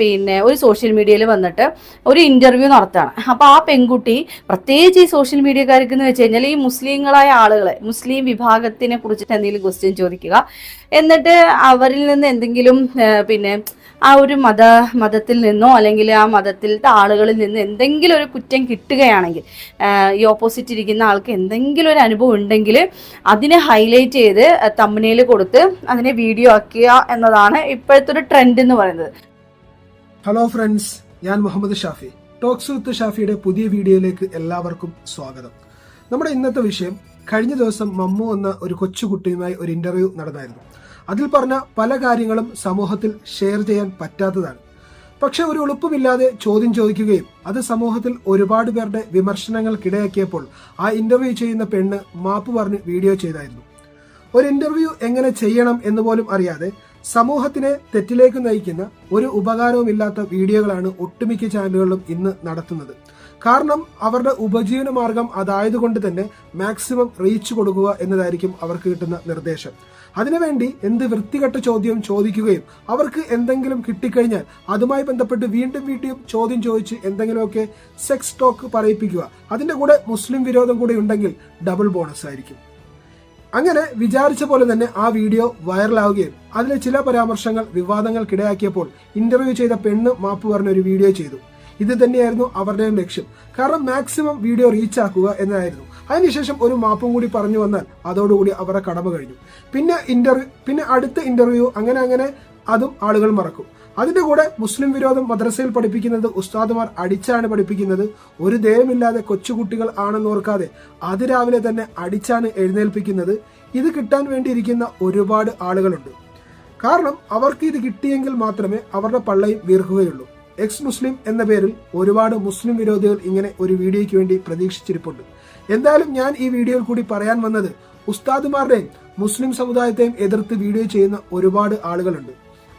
പിന്നെ ഒരു സോഷ്യൽ മീഡിയയിൽ വന്നിട്ട് ഒരു ഇന്റർവ്യൂ നടത്തുകയാണ്. അപ്പോൾ ആ പെൺകുട്ടി പ്രത്യേകിച്ച് ഈ സോഷ്യൽ മീഡിയക്കാർക്ക് എന്ന് വെച്ച് കഴിഞ്ഞാൽ ഈ മുസ്ലിങ്ങളായ ആളുകളെ മുസ്ലിം വിഭാഗത്തിനെ കുറിച്ചിട്ട് എന്തെങ്കിലും ക്വസ്റ്റ്യൻ ചോദിക്കുക. എന്നിട്ട് അവരിൽ നിന്ന് എന്തെങ്കിലും പിന്നെ ആ ഒരു മത മതത്തിൽ നിന്നോ അല്ലെങ്കിൽ ആ മതത്തിലത്തെ ആളുകളിൽ നിന്ന് എന്തെങ്കിലും ഒരു കുറ്റം കിട്ടുകയാണെങ്കിൽ ഈ ഓപ്പോസിറ്റ് ഇരിക്കുന്ന ആൾക്ക് എന്തെങ്കിലും ഒരു അനുഭവം ഉണ്ടെങ്കിൽ അതിനെ ഹൈലൈറ്റ് ചെയ്ത് തമ്മനയിൽ കൊടുത്ത് അതിനെ വീഡിയോ ആക്കുക എന്നതാണ് ഇപ്പോഴത്തെ ഒരു ട്രെൻഡ് എന്ന് പറയുന്നത്. ഹലോ ഫ്രണ്ട്സ് ഞാൻ മുഹമ്മദ് ഷാഫി. ടോക്സ് വിത്ത് ഷാഫിയുടെ പുതിയ വീഡിയോയിലേക്ക് എല്ലാവർക്കും സ്വാഗതം. നമ്മുടെ ഇന്നത്തെ വിഷയം കഴിഞ്ഞ ദിവസം മമ്മു എന്ന ഒരു കൊച്ചുകുട്ടിയുമായി ഒരു ഇന്റർവ്യൂ നടന്നായിരുന്നു. അതിൽ പറഞ്ഞ പല കാര്യങ്ങളും സമൂഹത്തിൽ ഷെയർ ചെയ്യാൻ പറ്റാത്തതാണ്. പക്ഷെ ഒരു എളുപ്പമില്ലാതെ ചോദ്യം ചോദിക്കുകയും അത് സമൂഹത്തിൽ ഒരുപാട് പേരുടെ വിമർശനങ്ങൾക്കിടയാക്കിയപ്പോൾ ആ ഇന്റർവ്യൂ ചെയ്യുന്ന പെണ്ണ് മാപ്പ് പറഞ്ഞ് വീഡിയോ ചെയ്തായിരുന്നു. ഒരു ഇന്റർവ്യൂ എങ്ങനെ ചെയ്യണം എന്ന് പോലും അറിയാതെ സമൂഹത്തിനെ തെറ്റിലേക്ക് നയിക്കുന്ന ഒരു ഉപകാരവുമില്ലാത്ത വീഡിയോകളാണ് ഒട്ടുമിക്ക ചാനലുകളും ഇന്ന് നടത്തുന്നത്. കാരണം അവരുടെ ഉപജീവന മാർഗം അതായതുകൊണ്ട് തന്നെ മാക്സിമം റീച്ച് കൊടുക്കുക എന്നതായിരിക്കും അവർക്ക് കിട്ടുന്ന നിർദ്ദേശം. അതിനുവേണ്ടി എന്ത് വൃത്തികെട്ട ചോദ്യം ചോദിക്കുകയും അവർക്ക് എന്തെങ്കിലും കിട്ടിക്കഴിഞ്ഞാൽ അതുമായി ബന്ധപ്പെട്ട് വീണ്ടും വീണ്ടും ചോദ്യം ചോദിച്ച് എന്തെങ്കിലുമൊക്കെ സെക്സ് ടോക്ക് പറയിപ്പിക്കുക. അതിന്റെ കൂടെ മുസ്ലിം വിരോധം കൂടെ ഉണ്ടെങ്കിൽ ഡബിൾ ബോണസ് ആയിരിക്കും. അങ്ങനെ വിചാരിച്ച പോലെ തന്നെ ആ വീഡിയോ വൈറലാവുകയും അതിലെ ചില പരാമർശങ്ങൾ വിവാദങ്ങൾക്കിടയാക്കിയപ്പോൾ ഇന്റർവ്യൂ ചെയ്ത പെണ്ണ് മാപ്പ് പറഞ്ഞ ഒരു വീഡിയോ ചെയ്തു. ഇത് തന്നെയായിരുന്നു അവരുടെയും ലക്ഷ്യം. കാരണം മാക്സിമം വീഡിയോ റീച്ച് ആക്കുക എന്നതായിരുന്നു അതിനുശേഷം ഒരു മാപ്പും കൂടി പറഞ്ഞു വന്നാൽ അതോടുകൂടി അവരുടെ കടമ കഴിഞ്ഞു. പിന്നെ ഇന്റർവ്യൂ പിന്നെ അടുത്ത ഇന്റർവ്യൂ അങ്ങനെ അങ്ങനെ അതും ആളുകൾ മറക്കും. അതിന്റെ കൂടെ മുസ്ലിം വിരോധം മദ്രസയിൽ പഠിപ്പിക്കുന്നത് ഉസ്താദുമാർ അടിച്ചാണ് പഠിപ്പിക്കുന്നത്. ഒരു ദയമില്ലാതെ കൊച്ചുകുട്ടികൾ ആണെന്നോർക്കാതെ അതിരാവിലെ തന്നെ അടിച്ചാണ് എഴുന്നേൽപ്പിക്കുന്നത്. ഇത് കിട്ടാൻ വേണ്ടിയിരിക്കുന്ന ഒരുപാട് ആളുകളുണ്ട്. കാരണം അവർക്ക് ഇത് കിട്ടിയെങ്കിൽ മാത്രമേ അവരുടെ പള്ളയും വീർക്കുകയുള്ളൂ. എക്സ് മുസ്ലിം എന്ന പേരിൽ ഒരുപാട് മുസ്ലിം വിരോധികൾ ഇങ്ങനെ ഒരു വീഡിയോയ്ക്ക് വേണ്ടി പ്രതീക്ഷിച്ചിരിപ്പുണ്ട്. എന്തായാലും ഞാൻ ഈ വീഡിയോയിൽ കൂടി പറയാൻ വന്നത് ഉസ്താദുമാരുടെയും മുസ്ലിം സമുദായത്തെയും എതിർത്ത് വീഡിയോ ചെയ്യുന്ന ഒരുപാട് ആളുകളുണ്ട്.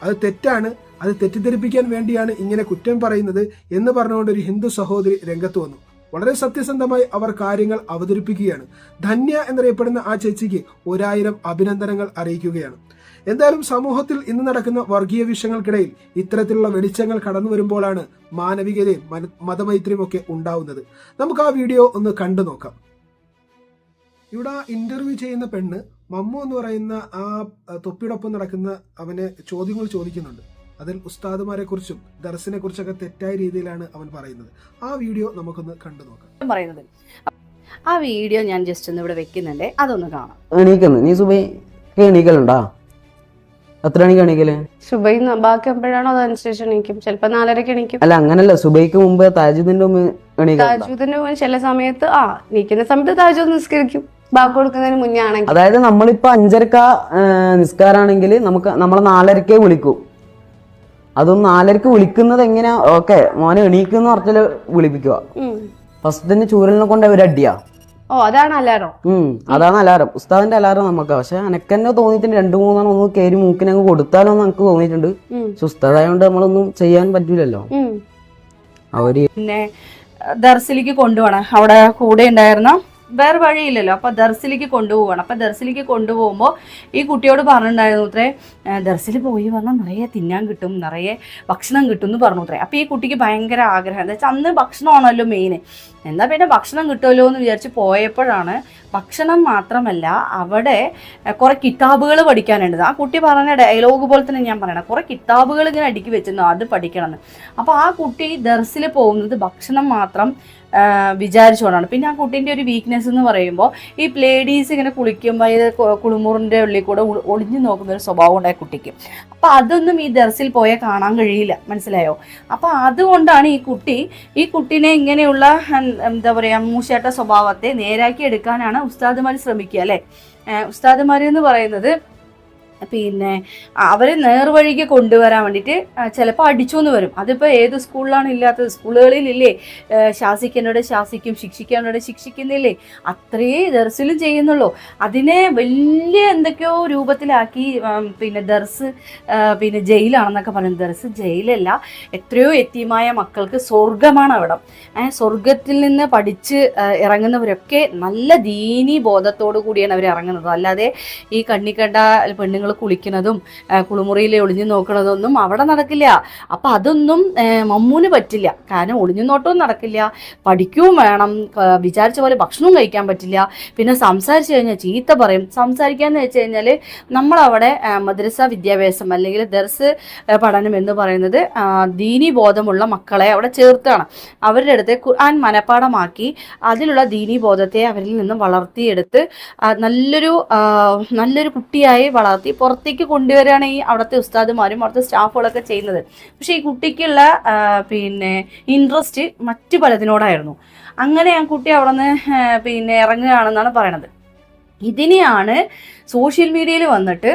അത് തെറ്റാണ്. അത് തെറ്റിദ്ധരിപ്പിക്കാൻ വേണ്ടിയാണ് ഇങ്ങനെ കുറ്റം പറയുന്നത് എന്ന് പറഞ്ഞുകൊണ്ട് ഒരു ഹിന്ദു സഹോദരി രംഗത്ത് വന്നു. വളരെ സത്യസന്ധമായി അവർ കാര്യങ്ങൾ അവതരിപ്പിക്കുകയാണ്. ധന്യ എന്നറിയപ്പെടുന്ന ആ ചേച്ചിക്ക് ഒരായിരം അഭിനന്ദനങ്ങൾ അറിയിക്കുകയാണ്. എന്തായാലും സമൂഹത്തിൽ ഇന്ന് നടക്കുന്ന വർഗീയ വിഷയങ്ങൾക്കിടയിൽ ഇത്തരത്തിലുള്ള വെളിച്ചങ്ങൾ കടന്നു വരുമ്പോഴാണ് മാനവികതയും മന- മതമൈത്രിയും ഒക്കെ ഉണ്ടാവുന്നത്. നമുക്ക് ആ വീഡിയോ ഒന്ന് കണ്ടു നോക്കാം. ഇവിടെ ഇന്റർവ്യൂ ചെയ്യുന്ന പെണ്ണ് മമ്മു എന്ന് പറയുന്ന ആ, തൊപ്പിയോടൊപ്പം നടക്കുന്ന അവനെ ചോദ്യങ്ങൾ ചോദിക്കുന്നുണ്ട്. അതിൽ ഉസ്താദുമാരെ കുറിച്ചും ദർസിനെ കുറിച്ചൊക്കെ തെറ്റായ രീതിയിലാണ് അവൻ പറയുന്നത്. ആ വീഡിയോ നമുക്കൊന്ന് കണ്ടു നോക്കാം. പറയുന്നത്. ആ വീഡിയോ ഞാൻ ജസ്റ്റ് ഒന്ന് ഇവിടെ വെക്കുന്നുണ്ട്. അതൊന്ന് കാണാം. എണീക്കുന്നു നീ സുബൈ എണീക്കലുണ്ടാ എത്ര മണിക്ക് എണീക്കൽ സുബൈ ബാക്കി എപ്പോഴാണോ അതനുസരിച്ച് എണീക്കും. ചിലപ്പോ നാലരക്ക് എണീക്കും. അല്ല അങ്ങനല്ല. സുബൈക്ക് മുമ്പ് താജുദിന്റെ മുമ്പ് എണീക്കലുണ്ടാ? താജൂദിന് മുമ്പ് ചില സമയത്ത് ആ നീക്കുന്ന സമയത്ത് താജൂദ് നിസ്കരിക്കും. ബാക്കി കൊടുക്കുന്നതിന് മുന്നേ ആണെങ്കിൽ അതായത് നമ്മളിപ്പോ അഞ്ചരക്ക നിസ്കാരാണെങ്കിൽ നമുക്ക് നമ്മളെ നാലരക്കേ വിളിക്കും. അതും നാലരക്ക് വിളിക്കുന്നത് എങ്ങനെയാ? ഓക്കെ മോനെ എണീക്കുന്ന പറഞ്ഞാൽ വിളിപ്പിക്കുക ഫസ്റ്റ് തന്നെ ചൂരലിനെ കൊണ്ട് അവർ അടിയാ. ഓ അതാണ് അലാറം. ഉം അതാണ് അലാറം. ഉസ്താദിന്റെ അലാറം നമുക്ക് പക്ഷെ എനക്കെന്നെ തോന്നിയിട്ടുണ്ട് രണ്ടു മൂന്നാണ് ഒന്ന് കയറി മൂക്കിനങ്ങ് കൊടുത്താലോ എന്ന് നമുക്ക് തോന്നിയിട്ടുണ്ട്. പക്ഷെ ഉസ്താദായോണ്ട് നമ്മളൊന്നും ചെയ്യാൻ പറ്റൂലല്ലോ. അവർ പിന്നെ ദർസിലേക്ക് കൊണ്ടുപോകണം അവിടെ കൂടെ ഉണ്ടായിരുന്ന വേറെ വഴിയില്ലല്ലോ. അപ്പോൾ ദർസിലേക്ക് കൊണ്ടുപോകണം അപ്പോൾ ദർസിലേക്ക് കൊണ്ടുപോകുമ്പോൾ ഈ കുട്ടിയോട് പറഞ്ഞിട്ടുണ്ടായിരുന്നു അത്രേ ദർസിൽ പോയി പറഞ്ഞാൽ നിറയെ തിന്നാൻ കിട്ടും നിറയെ ഭക്ഷണം കിട്ടും എന്ന് പറഞ്ഞു അത്രേ അപ്പൊ ഈ കുട്ടിക്ക് ഭയങ്കര ആഗ്രഹം. എന്താ വെച്ചാൽ അന്ന് ഭക്ഷണമാണല്ലോ മെയിൻ എന്നാ പിന്നെ ഭക്ഷണം കിട്ടുമല്ലോ എന്ന് വിചാരിച്ച് പോയപ്പോഴാണ് ഭക്ഷണം മാത്രമല്ല അവിടെ കുറേ കിതാബുകൾ പഠിക്കാനുണ്ട്. ആ കുട്ടി പറഞ്ഞ ഡയലോഗ് പോലെ തന്നെ ഞാൻ പറയണം. കുറെ കിതാബുകൾ ഇങ്ങനെ അടുക്കി വെച്ചിരുന്നു. അത് പഠിക്കണം എന്ന്. അപ്പോൾ ആ കുട്ടി ദർസിൽ പോകുന്നത് ഭക്ഷണം മാത്രം വിചാരിച്ചുകൊണ്ടാണ്. പിന്നെ ആ കുട്ടീന്റെ ഒരു വീക്ക്നെസ് എന്ന് പറയുമ്പോൾ ഈ ലേഡീസ് ഇങ്ങനെ കുളിക്കുമ്പോൾ ഇത് കുളിമുറിന്റെ ഉള്ളിൽ കൂടെ ഒളിഞ്ഞു നോക്കുന്ന ഒരു സ്വഭാവം ഉണ്ടായ കുട്ടിക്ക്. അപ്പോൾ അതൊന്നും ഈ ദർസിൽ പോയ കാണാൻ കഴിയില്ല. മനസ്സിലായോ? അപ്പോൾ അതുകൊണ്ടാണ് ഈ കുട്ടി ഈ കുട്ടീനെ ഇങ്ങനെയുള്ള എന്താ പറയുക മൂശേട്ട സ്വഭാവത്തെ നേരാക്കി എടുക്കാനാണ് ഉസ്താദുമാർ ശ്രമിക്കുക അല്ലേ? ഉസ്താദുമാർ എന്ന് പറയുന്നത് പിന്നെ അവരെ നേർവഴിക്ക് കൊണ്ടുവരാൻ വേണ്ടിയിട്ട് ചിലപ്പോൾ അടിച്ചു എന്ന് വരും. അതിപ്പോൾ ഏത് സ്കൂളിലാണ് ഇല്ലാത്തത്? സ്കൂളുകളിൽ ഇല്ലേ ശാസിക്കേണ്ടവരെ ശാസിക്കും ശിക്ഷിക്കേണ്ടവിടെ ശിക്ഷിക്കുന്നില്ലേ? അത്രയേ ദർസിലും ചെയ്യുന്നുള്ളൂ. അതിനെ വലിയ എന്തൊക്കെയോ രൂപത്തിലാക്കി പിന്നെ ദർസ് പിന്നെ ജയിലാണെന്നൊക്കെ പറയുന്നത് ദർസ് ജയിലല്ല എത്രയോ എത്തിയമായ മക്കൾക്ക് സ്വർഗമാണ് അവിടെ. സ്വർഗത്തിൽ നിന്ന് പഠിച്ച് ഇറങ്ങുന്നവരൊക്കെ നല്ല ദീനി ബോധത്തോടു കൂടിയാണ് അവർ ഇറങ്ങുന്നത്. അല്ലാതെ ഈ കണ്ണിക്കണ്ട പെണ്ണുങ്ങൾ കുളിക്കുന്നതും കുളിമുറിയിൽ ഒളിഞ്ഞു നോക്കണതൊന്നും അവിടെ നടക്കില്ല. അപ്പം അതൊന്നും മമ്മൂന് പറ്റില്ല. കാരണം ഒളിഞ്ഞു നോട്ടവും നടക്കില്ല. പഠിക്കുകയും വേണം. വിചാരിച്ച പോലെ ഭക്ഷണവും കഴിക്കാൻ പറ്റില്ല. പിന്നെ സംസാരിച്ചു കഴിഞ്ഞാൽ ചീത്ത പറയും. സംസാരിക്കാന്ന് വെച്ച് കഴിഞ്ഞാൽ നമ്മളവിടെ മദ്രസ വിദ്യാഭ്യാസം അല്ലെങ്കിൽ ദർസ് പഠനം എന്ന് പറയുന്നത് ദീനി ബോധമുള്ള മക്കളെ അവിടെ ചേർത്താണ്. അവരുടെ അടുത്ത് ഖുർആൻ മനഃപ്പാടമാക്കി അതിലുള്ള ദീനി ബോധത്തെ അവരിൽ നിന്നും വളർത്തിയെടുത്ത് നല്ലൊരു നല്ലൊരു കുട്ടിയായി വളർത്തി പുറത്തേക്ക് കൊണ്ടുവരികയാണ് ഈ അവിടുത്തെ ഉസ്താദുമാരും അവിടുത്തെ സ്റ്റാഫുകളൊക്കെ ചെയ്യുന്നത്. പക്ഷേ ഈ കുട്ടിക്കുള്ള പിന്നെ ഇൻട്രസ്റ്റ് മറ്റു പലതിനോടായിരുന്നു. അങ്ങനെ ആ കുട്ടി അവിടെ നിന്ന് പിന്നെ ഇറങ്ങുകയാണെന്നാണ് പറയണത്. ഇതിനെയാണ് സോഷ്യൽ മീഡിയയിൽ വന്നിട്ട്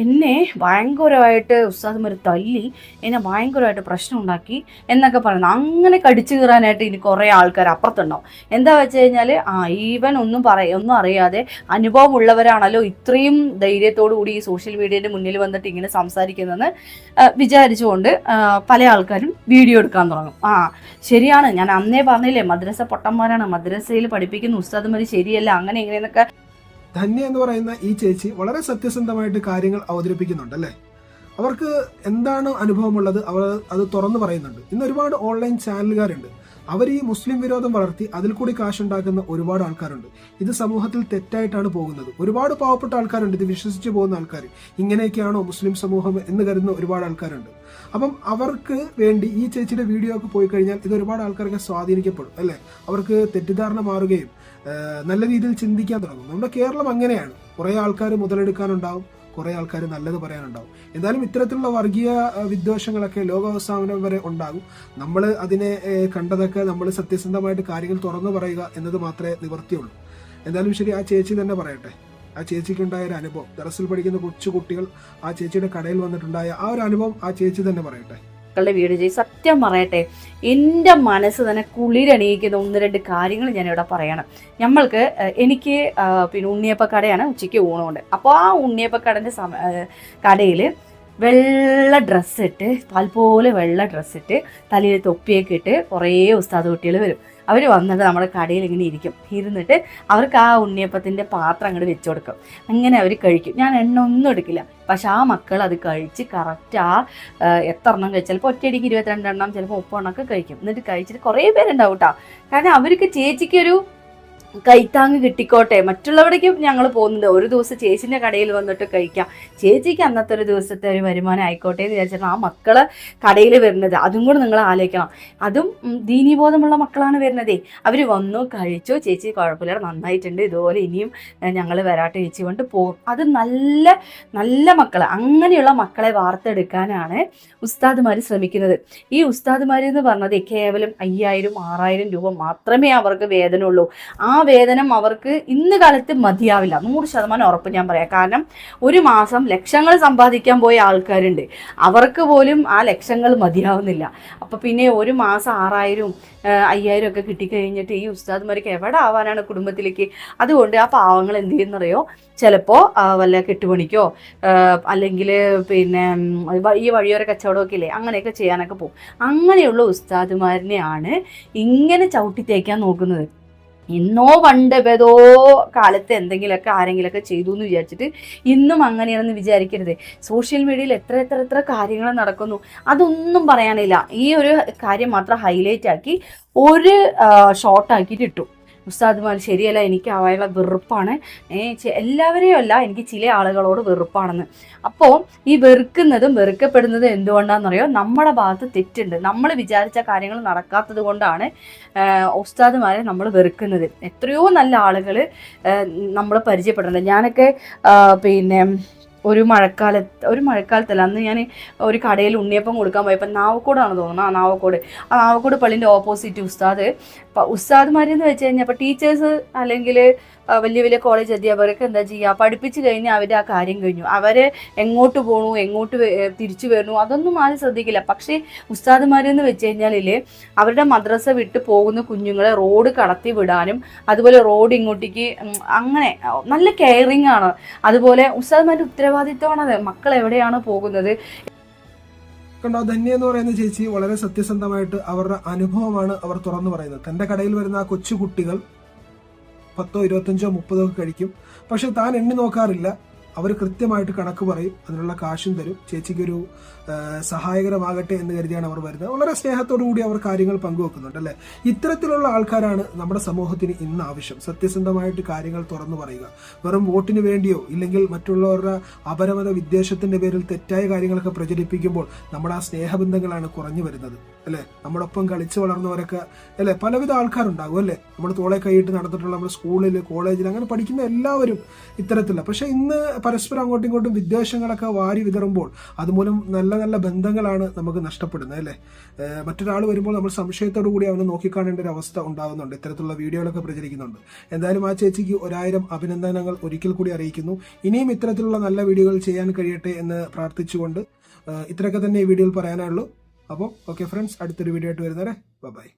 എന്നെ ഭയങ്കരമായിട്ട് ഉസ്താദ്മാർ തല്ലി എന്നെ ഭയങ്കരമായിട്ട് പ്രശ്നം ഉണ്ടാക്കി എന്നൊക്കെ പറയുന്നത് അങ്ങനെ കടിച്ചു കയറാനായിട്ട് ഇനി കുറേ ആൾക്കാർ അപ്പുറത്തുണ്ടാവും. എന്താ വെച്ച് കഴിഞ്ഞാൽ ആ ഈവൻ ഒന്നും പറയ ഒന്നും അറിയാതെ അനുഭവമുള്ളവരാണല്ലോ ഇത്രയും ധൈര്യത്തോടു കൂടി ഈ സോഷ്യൽ മീഡിയയുടെ മുന്നിൽ വന്നിട്ട് ഇങ്ങനെ സംസാരിക്കുന്നതെന്ന് വിചാരിച്ചുകൊണ്ട് പല ആൾക്കാരും വീഡിയോ എടുക്കാൻ തുടങ്ങും. ആ ശരിയാണ്. ഞാൻ അന്നേ പറഞ്ഞില്ലേ മദ്രസ പൊട്ടന്മാരാണ്. മദ്രസയിൽ പഠിപ്പിക്കുന്ന ഉസ്താദ്മാർ ശരിയല്ല. അങ്ങനെ ഇങ്ങനെയെന്നൊക്കെ ധന്യ എന്ന് പറയുന്ന ഈ ചേച്ചി വളരെ സത്യസന്ധമായിട്ട് കാര്യങ്ങൾ അവതരിപ്പിക്കുന്നുണ്ട് അല്ലേ? അവർക്ക് എന്താണ് അനുഭവമുള്ളത്? അവർ അത് തുറന്നു പറയുന്നുണ്ട്. ഇന്ന് ഒരുപാട് ഓൺലൈൻ ചാനലുകാരുണ്ട് അവർ ഈ മുസ്ലിം വിരോധം വളർത്തി അതിൽ കൂടി കാശുണ്ടാക്കുന്ന ഒരുപാട് ആൾക്കാരുണ്ട്. ഇത് സമൂഹത്തിൽ തെറ്റായിട്ടാണ് പോകുന്നത്. ഒരുപാട് പാവപ്പെട്ട ആൾക്കാരുണ്ട്. ഇത് വിശ്വസിച്ച് പോകുന്ന ആൾക്കാർ ഇങ്ങനെയൊക്കെയാണോ മുസ്ലിം സമൂഹം എന്ന് കരുതുന്ന ഒരുപാട് ആൾക്കാരുണ്ട്. അപ്പം അവർക്ക് വേണ്ടി ഈ ചേച്ചിയുടെ വീഡിയോ ഒക്കെ പോയി കഴിഞ്ഞാൽ ഇത് ഒരുപാട് ആൾക്കാർക്ക് സ്വാധീനിക്കപ്പെടും അല്ലേ? അവർക്ക് തെറ്റിദ്ധാരണ മാറുകയും നല്ല രീതിയിൽ ചിന്തിക്കാൻ തുടങ്ങും. നമ്മുടെ കേരളം അങ്ങനെയാണ്. കുറേ ആൾക്കാർ മുതലെടുക്കാനുണ്ടാവും. കുറേ ആൾക്കാർ നല്ലത് പറയാനുണ്ടാവും. എന്തായാലും ഇത്തരത്തിലുള്ള വർഗീയ വിദ്വേഷങ്ങളൊക്കെ ലോകാവസാനം വരെ ഉണ്ടാകും. നമ്മൾ അതിനെ കണ്ടതൊക്കെ നമ്മൾ സത്യസന്ധമായിട്ട് കാര്യങ്ങൾ തുറന്നു പറയുക എന്നത് മാത്രമേ നിവർത്തിയുള്ളൂ എന്തായാലും ശരി ആ ചേച്ചി തന്നെ പറയട്ടെ. ആ ചേച്ചിക്കുണ്ടായ ഒരു അനുഭവം. ദറസിൽ പഠിക്കുന്ന കൊച്ചു കുട്ടികൾ ആ ചേച്ചിയുടെ കടയിൽ വന്നിട്ടുണ്ടായ ആ ഒരു അനുഭവം ആ ചേച്ചി തന്നെ പറയട്ടെ. മക്കളുടെ വീട് ചെയ്ത് സത്യം പറയട്ടെ എന്റെ മനസ്സ് തന്നെ കുളിരണിയിക്കുന്ന ഒന്ന് രണ്ട് കാര്യങ്ങൾ ഞാനിവിടെ പറയണം. നമ്മൾക്ക് എനിക്ക് പിന്നെ ഉണ്ണിയപ്പ കടയാണ് ഉച്ചയ്ക്ക് ഊണുണ്ട്. അപ്പോൾ ആ ഉണ്ണിയപ്പ കടന്റെ സമ കടയിൽ വെള്ള ഡ്രസ്സിട്ട് പാൽപോലെ പോലെ വെള്ള ഡ്രസ്സിട്ട് തലയിൽ തൊപ്പിയൊക്കെ ഇട്ട് കുറേ ഉസ്താദ് കുട്ടികൾ വരും. അവർ വന്നിട്ട് നമ്മുടെ കടയിൽ ഇങ്ങനെ ഇരിക്കും. ഇരുന്നിട്ട് അവർക്ക് ആ ഉണ്ണിയപ്പത്തിന്റെ പാത്രം അങ്ങോട്ട് വെച്ച് കൊടുക്കും. അങ്ങനെ അവർ കഴിക്കും. ഞാൻ എണ്ണ ഒന്നും എടുക്കില്ല. പക്ഷെ ആ മക്കൾ അത് കഴിച്ച് കറക്റ്റ് ആ എത്ര എണ്ണം കഴിച്ചാൽ ചിലപ്പോൾ ഒറ്റയടിക്ക് ഇരുപത്തിരണ്ടെണ്ണം ചിലപ്പോൾ മുപ്പെണ്ണമൊക്കെ കഴിക്കും. എന്നിട്ട് കഴിച്ചിട്ട് കുറേ പേരുണ്ടാവും കേട്ടോ കാരണം അവർക്ക് ചേച്ചിക്കൊരു കൈത്താങ്ങ് കിട്ടിക്കോട്ടെ. മറ്റുള്ളവിടേക്ക് ഞങ്ങൾ പോകുന്നത് ഒരു ദിവസം ചേച്ചിന്റെ കടയിൽ വന്നിട്ട് കഴിക്കാം. ചേച്ചിക്ക് അന്നത്തെ ഒരു ദിവസത്തെ ഒരു വരുമാനം ആയിക്കോട്ടെ എന്ന് വിചാരിച്ചിട്ട് ആ മക്കൾ കടയിൽ വരുന്നത്. അതും കൂടെ നിങ്ങൾ ആലോചിക്കണം. അതും ദീനീബോധമുള്ള മക്കളാണ് വരുന്നതേ. അവർ വന്നു കഴിച്ചു. ചേച്ചി കുഴപ്പമില്ല നന്നായിട്ടുണ്ട്. ഇതുപോലെ ഇനിയും ഞങ്ങൾ വരാട്ടെ ചേച്ചി കൊണ്ട് പോകും. അത് നല്ല നല്ല മക്കൾ അങ്ങനെയുള്ള മക്കളെ വാർത്തെടുക്കാനാണ് ഉസ്താദുമാർ ശ്രമിക്കുന്നത്. ഈ ഉസ്താദുമാർ എന്ന് പറഞ്ഞത് കേവലം അയ്യായിരം ആറായിരം രൂപ മാത്രമേ അവർക്ക് വേദനയുള്ളൂ ആ വേതനം അവർക്ക് ഇന്ന് കാലത്ത് മതിയാവില്ല. നൂറ് ശതമാനം ഉറപ്പ് ഞാൻ പറയാം. കാരണം ഒരു മാസം ലക്ഷങ്ങൾ സമ്പാദിക്കാൻ പോയ ആൾക്കാരുണ്ട്. അവർക്ക് പോലും ആ ലക്ഷങ്ങൾ മതിയാവുന്നില്ല. അപ്പോൾ പിന്നെ ഒരു മാസം ആറായിരവും അയ്യായിരം ഒക്കെ കിട്ടിക്കഴിഞ്ഞിട്ട് ഈ ഉസ്താദ്മാർക്ക് എവിടെ ആവാനാണ് കുടുംബത്തിലേക്ക്? അതുകൊണ്ട് ആ പാവങ്ങൾ എന്ത് ചെയ്യുന്നറിയോ? ചിലപ്പോൾ വല്ല കെട്ടുപണിക്കോ അല്ലെങ്കിൽ പിന്നെ ഈ വഴിയോര കച്ചവടമൊക്കെ ഇല്ലേ? അങ്ങനെയൊക്കെ ചെയ്യാനൊക്കെ പോകും. അങ്ങനെയുള്ള ഉസ്താദ്മാരിനെയാണ് ഇങ്ങനെ ചവിട്ടി തേക്കാൻ നോക്കുന്നത്. ഇന്നോ പണ്ട് ഏതോ കാലത്ത് എന്തെങ്കിലുമൊക്കെ ആരെങ്കിലുമൊക്കെ ചെയ്തു എന്ന് വിചാരിച്ചിട്ട് ഇന്നും അങ്ങനെയാണെന്ന് വിചാരിക്കരുത്. സോഷ്യൽ മീഡിയയിൽ എത്ര എത്ര എത്ര കാര്യങ്ങൾ നടക്കുന്നു അതൊന്നും പറയാനില്ല. ഈ ഒരു കാര്യം മാത്രം ഹൈലൈറ്റ് ആക്കി ഒരു ഷോർട്ടാക്കിയിട്ട് ഇട്ടു. ഉസ്താദ്മാർ ശരിയല്ല എനിക്ക് അവയുള്ള വെറുപ്പാണ്. എല്ലാവരെയും അല്ല എനിക്ക് ചില ആളുകളോട് വെറുപ്പാണെന്ന്. അപ്പോൾ ഈ വെറുക്കുന്നതും വെറുക്കപ്പെടുന്നതും എന്തുകൊണ്ടാണെന്നറിയോ നമ്മുടെ ഭാഗത്ത് തെറ്റുണ്ട്. നമ്മൾ വിചാരിച്ച കാര്യങ്ങൾ നടക്കാത്തത് കൊണ്ടാണ് ഉസ്താദ്മാരെ നമ്മൾ വെറുക്കുന്നത്. എത്രയോ നല്ല ആളുകൾ നമ്മൾ പരിചയപ്പെടുന്നുണ്ട്. ഞാനൊക്കെ പിന്നെ ഒരു മഴക്കാലത്ത് ഒരു മഴക്കാലത്തല്ല അന്ന് ഞാൻ ഒരു കടയിൽ ഉണ്ണിയപ്പം കൊടുക്കാൻ പോയപ്പോൾ നാവക്കോടാണ് തോന്നുന്നത് ആ നാവക്കോട്. ആ നാവക്കോട് പള്ളിന്റെ ഓപ്പോസിറ്റ് ഉസ്താദ് പ- ഉസ്താദ്മാരെന്ന് വെച്ച് കഴിഞ്ഞാൽ അപ്പോൾ ടീച്ചേഴ്സ് അല്ലെങ്കിൽ വലിയ വലിയ കോളേജ് അധ്യാപകരൊക്കെ എന്താ ചെയ്യുക പഠിപ്പിച്ചു കഴിഞ്ഞാൽ അവർ ആ കാര്യം കഴിഞ്ഞു. അവരെ എങ്ങോട്ട് പോകണു എങ്ങോട്ട് തിരിച്ചു വരണു അതൊന്നും ആരും ശ്രദ്ധിക്കില്ല. പക്ഷേ ഉസ്താദ്മാരെന്ന് വെച്ച് കഴിഞ്ഞാൽ അവരുടെ മദ്രസ വിട്ട് പോകുന്ന കുഞ്ഞുങ്ങളെ റോഡ് കടത്തി വിടാനും അതുപോലെ റോഡ് ഇങ്ങോട്ടേക്ക് അങ്ങനെ നല്ല കെയറിങ് ആണ്. അതുപോലെ ഉസ്താദ്മാരുടെ ഉത്തരവാദിത്വമാണത്. മക്കൾ എവിടെയാണ് പോകുന്നത്? കണ്ടോ ധന്യ എന്ന് പറയുന്ന ചേച്ചി വളരെ സത്യസന്ധമായിട്ട് അവരുടെ അനുഭവമാണ് അവർ തുറന്നു പറയുന്നത്. തന്റെ കടയിൽ വരുന്ന ആ കൊച്ചു കുട്ടികൾ പത്തോ ഇരുപത്തഞ്ചോ മുപ്പതോ ഒക്കെ കഴിക്കും. പക്ഷെ താൻ എണ്ണി നോക്കാറില്ല. അവർ കൃത്യമായിട്ട് കണക്ക് പറയും അതിനുള്ള കാശും തരും. ചേച്ചിക്കൊരു സഹായകരമാകട്ടെ എന്ന് കരുതിയാണ് അവർ വരുന്നത്. വളരെ സ്നേഹത്തോടു കൂടി അവർ കാര്യങ്ങൾ പങ്കുവെക്കുന്നുണ്ട് അല്ലേ? ഇത്തരത്തിലുള്ള ആൾക്കാരാണ് നമ്മുടെ സമൂഹത്തിന് ഇന്ന് ആവശ്യം. സത്യസന്ധമായിട്ട് കാര്യങ്ങൾ തുറന്നു പറയുക. വെറും വോട്ടിന് വേണ്ടിയോ ഇല്ലെങ്കിൽ മറ്റുള്ളവരുടെ അപരമത വിദ്വേഷത്തിന്റെ പേരിൽ തെറ്റായ കാര്യങ്ങളൊക്കെ പ്രചരിപ്പിക്കുമ്പോൾ നമ്മുടെ ആ സ്നേഹബന്ധങ്ങളാണ് കുറഞ്ഞു വരുന്നത് അല്ലേ? നമ്മളൊപ്പം കളിച്ചു വളർന്നവരൊക്കെ അല്ലേ? പലവിധ ആൾക്കാരുണ്ടാകും അല്ലേ? നമ്മൾ തോളെ കൈയിട്ട് നടന്നിട്ടുള്ള നമ്മുടെ സ്കൂളിൽ കോളേജിൽ അങ്ങനെ പഠിക്കുന്ന എല്ലാവരും ഇത്തരത്തിലുള്ള. പക്ഷെ ഇന്ന് പരസ്പരം അങ്ങോട്ടും ഇങ്ങോട്ടും വിദ്വേഷങ്ങളൊക്കെ വാരി വിതറുമ്പോൾ അതുമൂലം നല്ല നല്ല ബന്ധങ്ങളാണ് നമുക്ക് നഷ്ടപ്പെടുന്നത് അല്ലേ? മറ്റൊരാൾ വരുമ്പോൾ നമ്മൾ സംശയത്തോടു കൂടി അവനെ നോക്കിക്കാണേണ്ട ഒരു അവസ്ഥ ഉണ്ടാകുന്നുണ്ട് ഇത്തരത്തിലുള്ള വീഡിയോകളൊക്കെ പ്രചരിക്കുന്നുണ്ട്. എന്തായാലും ആ ചേച്ചിക്ക് ഒരായിരം അഭിനന്ദനങ്ങൾ ഒരിക്കൽ കൂടി അറിയിക്കുന്നു. ഇനിയും ഇത്തരത്തിലുള്ള നല്ല വീഡിയോകൾ ചെയ്യാൻ കഴിയട്ടെ എന്ന് പ്രാർത്ഥിച്ചുകൊണ്ട് ഇത്രയൊക്കെ തന്നെ ഈ വീഡിയോയിൽ പറയാനുള്ളൂ. അപ്പോൾ ഓക്കെ ഫ്രണ്ട്സ് അടുത്തൊരു വീഡിയോ ആയിട്ട് വരുന്നവരെ ബൈ.